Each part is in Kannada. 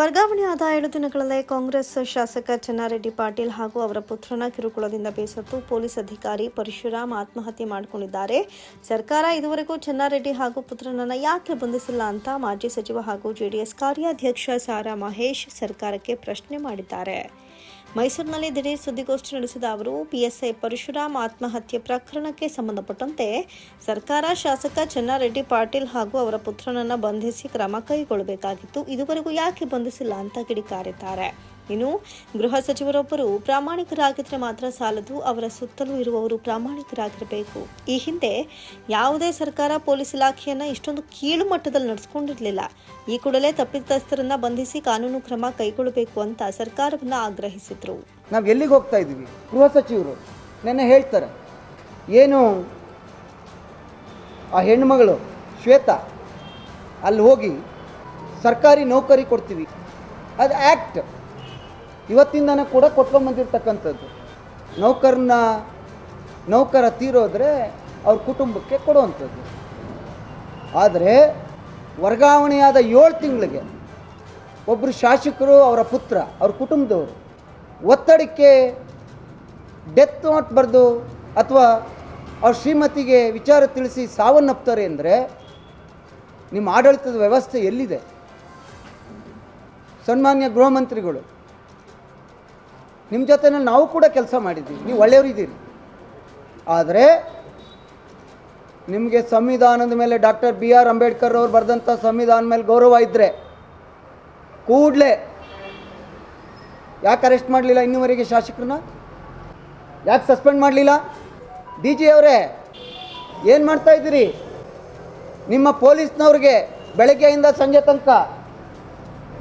ವರ್ಗಾವಣೆಯಾದ ಎರಡು ದಿನಗಳಲ್ಲೇ ಕಾಂಗ್ರೆಸ್ ಶಾಸಕ ಚೆನ್ನಾರೆಡ್ಡಿ ಪಾಟೀಲ್ ಹಾಗೂ ಅವರ ಪುತ್ರನ ಕಿರುಕುಳದಿಂದ ಬೇಸತ್ತು ಪೊಲೀಸ್ ಅಧಿಕಾರಿ ಪರಶುರಾಮ್ ಆತ್ಮಹತ್ಯೆ ಮಾಡಿಕೊಂಡಿದ್ದಾರೆ. ಸರ್ಕಾರ ಇದುವರೆಗೂ ಚೆನ್ನಾರೆಡ್ಡಿ ಹಾಗೂ ಪುತ್ರನನ್ನ ಯಾಕೆ ಬಂಧಿಸಿಲ್ಲ ಅಂತ ಮಾಜಿ ಸಚಿವ ಹಾಗೂ ಜೆಡಿಎಸ್ ಕಾರ್ಯಾಧ್ಯಕ್ಷ ಸಾರಾ ಮಹೇಶ್ ಸರ್ಕಾರಕ್ಕೆ ಪ್ರಶ್ನೆ ಮಾಡಿದ್ದಾರೆ. ಮೈಸೂರಿನಲ್ಲಿ ದಿಢೀರ್ ಸುದ್ದಿಗೋಷ್ಠಿ ನಡೆಸಿದ ಅವರು, ಪಿಎಸ್ಐ ಪರಶುರಾಮ್ ಆತ್ಮಹತ್ಯೆ ಪ್ರಕರಣಕ್ಕೆ ಸಂಬಂಧಪಟ್ಟಂತೆ ಸರ್ಕಾರ, ಶಾಸಕ ಚೆನ್ನಾರೆಡ್ಡಿ ಪಾಟೀಲ್ ಹಾಗೂ ಅವರ ಪುತ್ರನನ್ನ ಬಂಧಿಸಿ ಕ್ರಮ ಕೈಗೊಳ್ಳಬೇಕಾಗಿತ್ತು. ಇದುವರೆಗೂ ಯಾಕೆ ಬಂಧಿಸಿಲ್ಲ ಅಂತ ಕಿಡಿಕಾರಿದ್ದಾರೆ. ಇನ್ನು ಗೃಹ ಸಚಿವರೊಬ್ಬರು ಪ್ರಾಮಾಣಿಕರಾಗಿದ್ರೆ ಮಾತ್ರ ಸಾಲದು, ಅವರ ಸುತ್ತಲೂ ಇರುವವರು ಪ್ರಾಮಾಣಿಕರಾಗಿರಬೇಕು. ಈ ಹಿಂದೆ ಯಾವುದೇ ಸರ್ಕಾರ ಪೊಲೀಸ್ ಇಲಾಖೆಯನ್ನ ಇಷ್ಟೊಂದು ಕೀಳು ಮಟ್ಟದಲ್ಲಿ ನಡೆಸ್ಕೊಂಡಿರಲಿಲ್ಲ. ಈ ಕೂಡಲೇ ತಪ್ಪಿತಸ್ಥರನ್ನ ಬಂಧಿಸಿ ಕಾನೂನು ಕ್ರಮ ಕೈಗೊಳ್ಳಬೇಕು ಅಂತ ಸರ್ಕಾರವನ್ನ ಆಗ್ರಹಿಸಿದ್ರು. ನಾವು ಎಲ್ಲಿಗೆ ಹೋಗ್ತಾ ಇದ್ದೀವಿ? ಗೃಹ ಸಚಿವರು ನೆನ್ನೆ ಹೇಳ್ತಾರೆ, ಏನು ಆ ಹೆಣ್ಮಗಳು ಶ್ವೇತಾ, ಅಲ್ಲಿ ಹೋಗಿ ಸರ್ಕಾರಿ ನೌಕರಿ ಕೊಡ್ತೀವಿ. ಅದು ಆ್ಯಕ್ಟ್ ಇವತ್ತಿಂದನೇ ಕೂಡ ಕೊಟ್ಕೊಂಬಂದಿರ್ತಕ್ಕಂಥದ್ದು ನೌಕರನ್ನ ನೌಕರ ತೀರೋದ್ರೆ ಅವ್ರ ಕುಟುಂಬಕ್ಕೆ ಕೊಡುವಂಥದ್ದು. ಆದರೆ ವರ್ಗಾವಣೆಯಾದ ಏಳು ತಿಂಗಳಿಗೆ ಒಬ್ಬರು ಶಾಸಕರು ಅವರ ಪುತ್ರ, ಅವ್ರ ಕುಟುಂಬದವರು ಒತ್ತಡಕ್ಕೆ ಡೆತ್ ನೋಟ್ ಬರೆದು ಅಥವಾ ಅವ್ರ ಶ್ರೀಮತಿಗೆ ವಿಚಾರ ತಿಳಿಸಿ ಸಾವನ್ನಪ್ತಾರೆ ಅಂದರೆ ನಿಮ್ಮ ಆಡಳಿತದ ವ್ಯವಸ್ಥೆ ಎಲ್ಲಿದೆ? ಸನ್ಮಾನ್ಯ ಗೃಹ ಮಂತ್ರಿಗಳು ನಿಮ್ಮ ಜೊತೆನಲ್ಲಿ ನಾವು ಕೂಡ ಕೆಲಸ ಮಾಡಿದ್ದೀವಿ. ನೀವು ಒಳ್ಳೆಯವರಿದ್ದೀರಿ ಆದರೆ ನಿಮಗೆ ಸಂವಿಧಾನದ ಮೇಲೆ ಡಾಕ್ಟರ್ ಬಿ ಆರ್ ಅಂಬೇಡ್ಕರ್ ಅವರು ಬರೆದಂಥ ಸಂವಿಧಾನ ಮೇಲೆ ಗೌರವ ಇದ್ದರೆ ಕೂಡಲೇ ಯಾಕೆ ಅರೆಸ್ಟ್ ಮಾಡಲಿಲ್ಲ ಇನ್ನೂವರೆಗೆ ಶಾಸಕರನ್ನ? ಯಾಕೆ ಸಸ್ಪೆಂಡ್ ಮಾಡಲಿಲ್ಲ? ಡಿ ಜಿ ಅವರೇ, ಏನು ಮಾಡ್ತಾ ಇದ್ದೀರಿ? ನಿಮ್ಮ ಪೊಲೀಸ್ನವ್ರಿಗೆ ಬೆಳಗ್ಗೆಯಿಂದ ಸಂಜೆ ತನಕ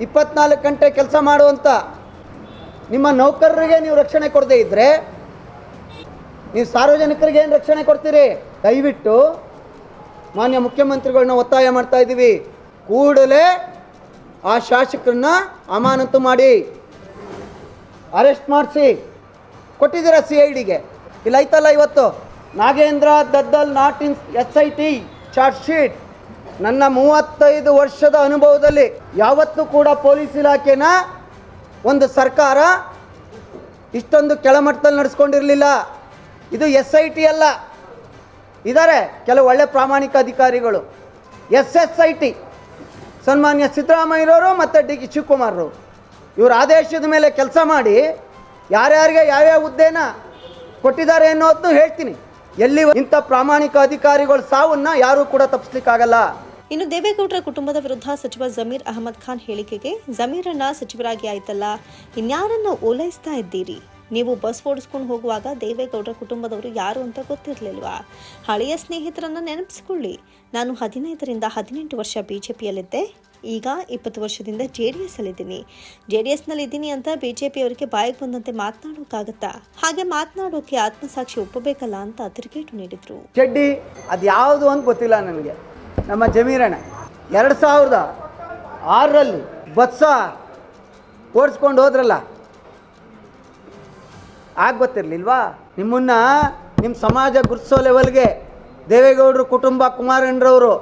ಇಪ್ಪತ್ನಾಲ್ಕು ಗಂಟೆ ಕೆಲಸ ಮಾಡುವಂಥ ನಿಮ್ಮ ನೌಕರರಿಗೆ ನೀವು ರಕ್ಷಣೆ ಕೊಡದೇ ಇದ್ದರೆ ನೀವು ಸಾರ್ವಜನಿಕರಿಗೆ ಏನು ರಕ್ಷಣೆ ಕೊಡ್ತೀರಿ? ದಯವಿಟ್ಟು ಮಾನ್ಯ ಮುಖ್ಯಮಂತ್ರಿಗಳನ್ನ ಒತ್ತಾಯ ಮಾಡ್ತಾ ಇದ್ದೀವಿ. ಕೂಡಲೇ ಆ ಶಾಸಕರನ್ನ ಅಮಾನತು ಮಾಡಿ. ಅರೆಸ್ಟ್ ಮಾಡಿಸಿ. ಕೊಟ್ಟಿದ್ದೀರಾ ಸಿ ಐ ಡಿಗೆ? ಇಲ್ಲ ಐತಲ್ಲ ಇವತ್ತು? Nagendra Daddal not in S I T charge sheet. ನನ್ನ ಮೂವತ್ತೈದು ವರ್ಷದ ಅನುಭವದಲ್ಲಿ ಯಾವತ್ತೂ ಕೂಡ ಪೊಲೀಸ್ ಇಲಾಖೆನ ಒಂದು ಸರ್ಕಾರ ಇಷ್ಟೊಂದು ಕೆಳಮಟ್ಟದಲ್ಲಿ ನಡೆಸ್ಕೊಂಡಿರಲಿಲ್ಲ. ಇದು ಎಸ್ ಐ ಟಿ ಅಲ್ಲ. ಇದ್ದಾರೆ ಕೆಲವು ಒಳ್ಳೆ ಪ್ರಾಮಾಣಿಕ ಅಧಿಕಾರಿಗಳು. ಎಸ್ ಎಸ್ ಐ ಟಿ, ಸನ್ಮಾನ್ಯ ಸಿದ್ದರಾಮಯ್ಯರವರು ಮತ್ತು ಡಿ ಕೆ ಶಿವಕುಮಾರ್ರು ಇವ್ರ ಆದೇಶದ ಮೇಲೆ ಕೆಲಸ ಮಾಡಿ ಯಾರ್ಯಾರಿಗೆ ಯಾವ್ಯಾವ ಹುದ್ದೆನ ಕೊಟ್ಟಿದ್ದಾರೆ ಅನ್ನೋದನ್ನು ಹೇಳ್ತೀನಿ. ಎಲ್ಲಿ ಇಂಥ ಪ್ರಾಮಾಣಿಕ ಅಧಿಕಾರಿಗಳ ಸಾವನ್ನ ಯಾರೂ ಕೂಡ ತಪ್ಪಿಸ್ಲಿಕ್ಕಾಗಲ್ಲ. ಇನ್ನು ದೇವೇಗೌಡರ ಕುಟುಂಬದ ವಿರುದ್ಧ ಸಚಿವ ಜಮೀರ್ ಅಹಮದ್ ಖಾನ್ ಹೇಳಿಕೆಗೆ ಜಮೀರನ್ನ ಸಚಿವರಾಗಿ ಆಯ್ತಲ್ಲ, ಇನ್ಯಾರನ್ನ ಓಲೈಸ್ತಾ ಇದ್ದೀರಿ? ನೀವು ಬಸ್ ಓಡಿಸ್ಕೊಂಡು ಹೋಗುವಾಗ ದೇವೇಗೌಡರ ಕುಟುಂಬದವರು ಯಾರು ಅಂತ ಗೊತ್ತಿರಲಿಲ್ವಾ? ಹಳೆಯ ಸ್ನೇಹಿತರನ್ನ ನೆನಪಿಸಿಕೊಳ್ಳಿ. ನಾನು ಹದಿನೈದರಿಂದ ಹದಿನೆಂಟು ವರ್ಷ ಬಿಜೆಪಿಯಲ್ಲಿದ್ದೆ. ಈಗ ಇಪ್ಪತ್ತು ವರ್ಷದಿಂದ ಜೆ ಡಿ ಎಸ್ ಅಲ್ಲಿದ್ದೀನಿ. ಜೆ ಡಿ ಎಸ್ನಲ್ಲಿ ಇದ್ದೀನಿ ಅಂತ ಬಿಜೆಪಿ ಅವರಿಗೆ ಬಾಯಿಗೆ ಬಂದಂತೆ ಮಾತನಾಡೋಕ್ಕಾಗತ್ತಾ? ಹಾಗೆ ಮಾತನಾಡೋಕೆ ಆತ್ಮಸಾಕ್ಷಿ ಒಪ್ಪಬೇಕಲ್ಲ ಅಂತ ತಿರುಗೇಟು ನೀಡಿದ್ರು. ಚಡ್ಡಿ ಅದು ಯಾವುದು ಅಂತ ಗೊತ್ತಿಲ್ಲ ನನಗೆ. ನಮ್ಮ ಜಮೀರಣ್ಣ, ಎರಡು ಸಾವಿರದ ಆರರಲ್ಲಿ ಬತ್ಸ ಓಡಿಸ್ಕೊಂಡು ಹೋದ್ರಲ್ಲ, ಆಗ ಗೊತ್ತಿರಲಿಲ್ವಾ? ನಿಮ್ಮನ್ನು ನಿಮ್ಮ ಸಮಾಜ ಗುರುತಿಸೋ ಲೆವೆಲ್ಗೆ ದೇವೇಗೌಡರು ಕುಟುಂಬ ಕುಮಾರಣ್ಣರವರು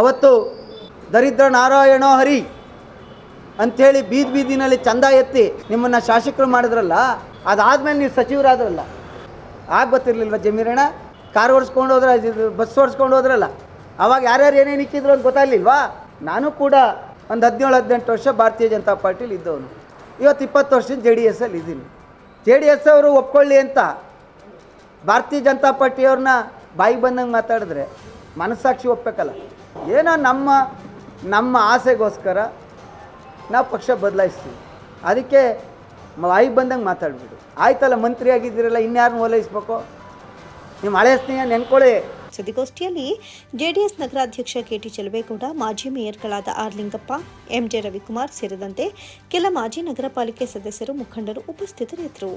ಅವತ್ತು ದರಿದ್ರ ನಾರಾಯಣೋ ಹರಿ ಅಂಥೇಳಿ ಬೀದಿ ಬೀದಿನಲ್ಲಿ ಚಂದ ಎತ್ತಿ ನಿಮ್ಮನ್ನು ಶಾಸಕರು ಮಾಡಿದ್ರಲ್ಲ, ಅದಾದಮೇಲೆ ನೀವು ಸಚಿವರಾದ್ರಲ್ಲ. ಆಗ ಗೊತ್ತಿರಲಿಲ್ವ ಜಮೀರಣ್ಣ? ಕಾರ್ ಓಡಿಸ್ಕೊಂಡು ಹೋದ್ರೆ ಬಸ್ ಓಡಿಸ್ಕೊಂಡು ಹೋದ್ರಲ್ಲ. ಅವಾಗ ಯಾರ್ಯಾರು ಏನೇನು ಇಕ್ಕಿದ್ರು ಅಂತ ಗೊತ್ತಾಗಲಿಲ್ವಾ? ನಾನು ಕೂಡ ಒಂದು ಹದಿನೇಳು, ಹದಿನೆಂಟು ವರ್ಷ ಭಾರತೀಯ ಜನತಾ ಪಾರ್ಟಿಲಿ ಇದ್ದವನು. ಇವತ್ತು ಇಪ್ಪತ್ತು ವರ್ಷದ ಜೆ ಡಿ ಎಸ್ಸಲ್ಲಿ ಇದ್ದೀನಿ. ಜೆ ಡಿ ಎಸ್ ಅವರು ಒಪ್ಕೊಳ್ಳಿ ಅಂತ ಭಾರತೀಯ ಜನತಾ ಪಾರ್ಟಿಯವ್ರನ್ನ ಬಾಯಿಗೆ ಬಂದಂಗೆ ಮಾತಾಡಿದ್ರೆ ಮನಸ್ಸಾಕ್ಷಿ ಒಪ್ಪಬೇಕಲ್ಲ ಏನೋ ನಮ್ಮ ನಮ್ಮ ಆಸೆಗೋಸ್ಕರ ನಾವು ಪಕ್ಷ ಬದಲಾಯಿಸ್ತೀವಿ. ಅದಕ್ಕೆ ಬಾಯಿ ಬಂದಂಗೆ ಮಾತಾಡ್ಬಿಡು. ಆಯ್ತಲ್ಲ ಮಂತ್ರಿ ಆಗಿದ್ದೀರಲ್ಲ ಇನ್ಯಾರನ್ನ ಓಲೈಸ್ಬೇಕು? ನಿಮ್ಮ ಹಳೆ ಸ್ನೇಹ ನೆನ್ಕೊಳ್ಳಿ. ಸುದ್ದಿಗೋಷ್ಠಿಯಲ್ಲಿ ಜೆಡಿಎಸ್ ನಗರಾಧ್ಯಕ್ಷ ಕೆಟಿ ಚೆಲುವೇಗೌಡ, ಮಾಜಿ ಮೇಯರ್ಗಳಾದ ಆರ್ ಲಿಂಗಪ್ಪ ಎಂಜೆ ರವಿಕುಮಾರ್ ಸೇರಿದಂತೆ ಕೆಲ ಮಾಜಿ ನಗರ ಪಾಲಿಕೆ ಸದಸ್ಯರು ಮುಖಂಡರು ಉಪಸ್ಥಿತರಿದ್ದರು.